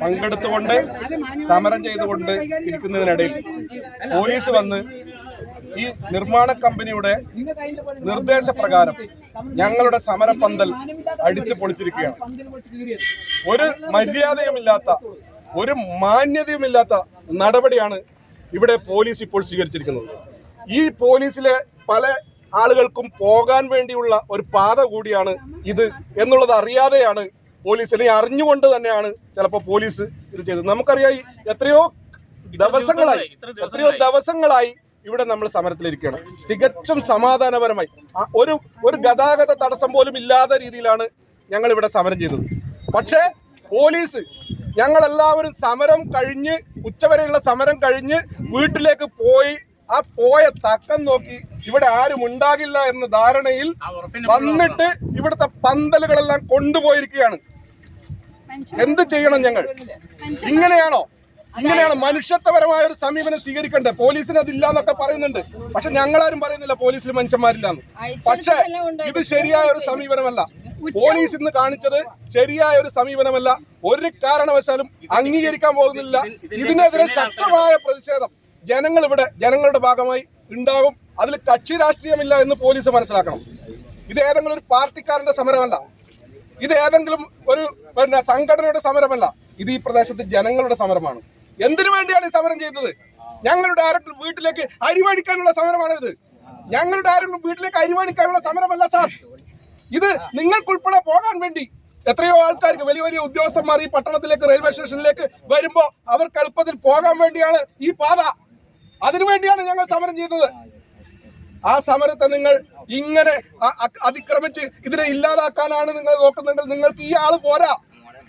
പങ്കെടുത്തുകൊണ്ട് സമരം ചെയ്തുകൊണ്ട് ഇരിക്കുന്നതിനിടയിൽ പോലീസ് വന്ന് ഈ നിർമ്മാണ കമ്പനിയുടെ നിർദ്ദേശപ്രകാരം ഞങ്ങളുടെ സമരപന്തൽ അടിച്ചു പൊളിച്ചിരിക്കുകയാണ്. ഒരു മര്യാദയുമില്ലാത്ത ഒരു മാന്യതയുമില്ലാത്ത നടപടിയാണ് ഇവിടെ പോലീസ് ഇപ്പോൾ സ്വീകരിച്ചിരിക്കുന്നത്. ഈ പോലീസിലെ പല ആളുകൾക്കും പോകാൻ വേണ്ടിയുള്ള ഒരു പാത കൂടിയാണ് ഇത് എന്നുള്ളത് അറിയാതെയാണ് പോലീസ് അല്ലെങ്കിൽ അറിഞ്ഞുകൊണ്ട് തന്നെയാണ് ചിലപ്പോൾ പോലീസ് ഇത് ചെയ്തത്. നമുക്കറിയാം എത്രയോ ദിവസങ്ങളായി എത്രയോ ദിവസങ്ങളായി. ഇവിടെ നമ്മൾ സമരത്തിലിരിക്കുകയാണ്. തികച്ചും സമാധാനപരമായി. ഒരു ഒരു ഗതാഗത തടസ്സം പോലും ഇല്ലാത്ത രീതിയിലാണ് ഞങ്ങൾ ഇവിടെ സമരം ചെയ്തത്. പക്ഷേ പോലീസ് ഞങ്ങളെല്ലാവരും സമരം കഴിഞ്ഞ് ഉച്ചവരെയുള്ള സമരം കഴിഞ്ഞ് വീട്ടിലേക്ക് പോയി ആ പോയ തക്കം നോക്കി ഇവിടെ ആരും ഉണ്ടാകില്ല എന്ന ധാരണയിൽ വന്നിട്ട് ഇവിടുത്തെ പന്തലുകളെല്ലാം കൊണ്ടുപോയിരിക്കുകയാണ്. എന്ത് ചെയ്യണം ഞങ്ങൾ? ഇങ്ങനെയാണോ? ഇങ്ങനെയാണ്? മനുഷ്യത്വപരമായ ഒരു സമീപനം സ്വീകരിക്കേണ്ടത്? പോലീസിന് അതില്ല എന്നൊക്കെ പറയുന്നുണ്ട്. പക്ഷെ ഞങ്ങളാരും പറയുന്നില്ല പോലീസിൽ മനുഷ്യന്മാരില്ലാന്ന്. പക്ഷെ ഇത് ശരിയായ ഒരു സമീപനമല്ല. പോലീസ് ഇന്ന് കാണിച്ചത് ശരിയായ ഒരു സമീപനമല്ല. ഒരു കാരണവശാലും അംഗീകരിക്കാൻ പോകുന്നില്ല. ഇതിനെതിരെ ശക്തമായ പ്രതിഷേധം. ജനങ്ങൾ ഇവിടെ ജനങ്ങളുടെ ഭാഗമായി ഉണ്ടാകും. അതിൽ കക്ഷി രാഷ്ട്രീയമില്ല എന്ന് പോലീസ് മനസ്സിലാക്കണം. ഇത് ഏതെങ്കിലും ഒരു പാർട്ടിക്കാരന്റെ സമരമല്ല. ഇത് ഏതെങ്കിലും ഒരു പിന്നെ സംഘടനയുടെ സമരമല്ല. ഇത് ഈ പ്രദേശത്ത് ജനങ്ങളുടെ സമരമാണ്. എന്തിനു വേണ്ടിയാണ് ഈ സമരം ചെയ്തത്? ഞങ്ങളുടെ ആരെങ്കിലും വീട്ടിലേക്ക് അരിവടിക്കാനുള്ള സമരമാണ് ഇത് ഞങ്ങളുടെ ആരെങ്കിലും വീട്ടിലേക്ക് അരിവടിക്കാനുള്ള സമരമല്ല സാർ. ഇത് നിങ്ങൾക്കുൾപ്പെടെ പോകാൻ വേണ്ടി എത്രയോ ആൾക്കാർക്ക് വലിയ വലിയ ഉദ്യോഗസ്ഥന്മാർ ഈ പട്ടണത്തിലേക്ക് റെയിൽവേ സ്റ്റേഷനിലേക്ക് വരുമ്പോൾ അവർക്ക് എളുപ്പത്തിൽ പോകാൻ വേണ്ടിയാണ് ഈ പാത. അതിനുവേണ്ടിയാണ് ഞങ്ങൾ സമരം ചെയ്തത്. ആ സമരത്തെ നിങ്ങൾ ഇങ്ങനെ അതിക്രമിച്ച് ഇതിനെ ഇല്ലാതാക്കാനാണ് നിങ്ങൾ നോക്കുന്നെങ്കിൽ നിങ്ങൾക്ക് ഈ ആൾ പോരാ.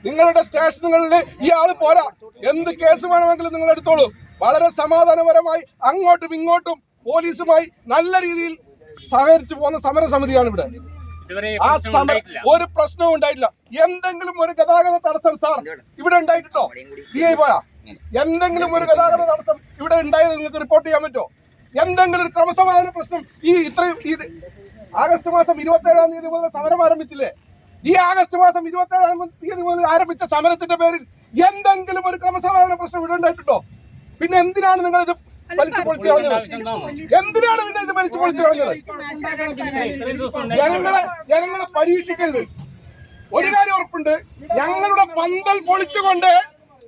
നിങ്ങളുടെ സ്റ്റേഷനുകളിൽ ഈ ആൾ പോരാ. എന്ത് കേസ് വേണമെങ്കിലും നിങ്ങൾ എടുത്തോളൂ. വളരെ സമാധാനപരമായി അങ്ങോട്ടും ഇങ്ങോട്ടും പോലീസുമായി നല്ല രീതിയിൽ സഹകരിച്ചു പോകുന്ന സമര സമിതിയാണ് ഇവിടെ. ഇതുവരെ ആ സമരം ഒരു പ്രശ്നവും ഉണ്ടായിട്ടില്ല. എന്തെങ്കിലും ഒരു ഗതാഗത തടസ്സം സാർ ഇവിടെ ഉണ്ടായിട്ടോ സി ഐ പോയാ? എന്തെങ്കിലും ഒരു ഗതാഗത തടസ്സം ഇവിടെ ഉണ്ടായത് നിങ്ങൾക്ക് റിപ്പോർട്ട് ചെയ്യാൻ പറ്റുമോ? എന്തെങ്കിലും ഒരു ക്രമസമാധാന പ്രശ്നം ഈ ഇത്രയും ആഗസ്റ്റ് മാസം ഇരുപത്തി ഏഴാം തീയതി മുതൽ സമരം ആരംഭിച്ചില്ലേ? ഈ ആഗസ്റ്റ് മാസം ഇരുപത്തി ഏഴാം തീയതി മുതൽ ആരംഭിച്ച സമരത്തിന്റെ പേരിൽ എന്തെങ്കിലും ഒരു ക്രമസമാധാന പ്രശ്നം ഇവിടെ ഉണ്ടായിട്ടുണ്ടോ? പിന്നെ എന്തിനാണ് നിങ്ങൾ ഇത് എന്തിനാണ് പിന്നെ ഇത് വലിച്ചു പൊളിച്ചു കളഞ്ഞത്? ജനങ്ങളെ ജനങ്ങളെ പരീക്ഷിക്കരുത്. ഒരു കാര്യം ഉറപ്പുണ്ട്. ഞങ്ങളുടെ പന്തൽ പൊളിച്ചുകൊണ്ട്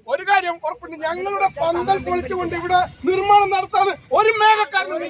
ഒരു കാര്യം ഉറപ്പുണ്ട്. ഞങ്ങളുടെ പന്തൽ പൊളിച്ചുകൊണ്ട് ഇവിടെ നിർമ്മാണം നടത്താൻ ഒരു മേഘക്കാരനും ഒരു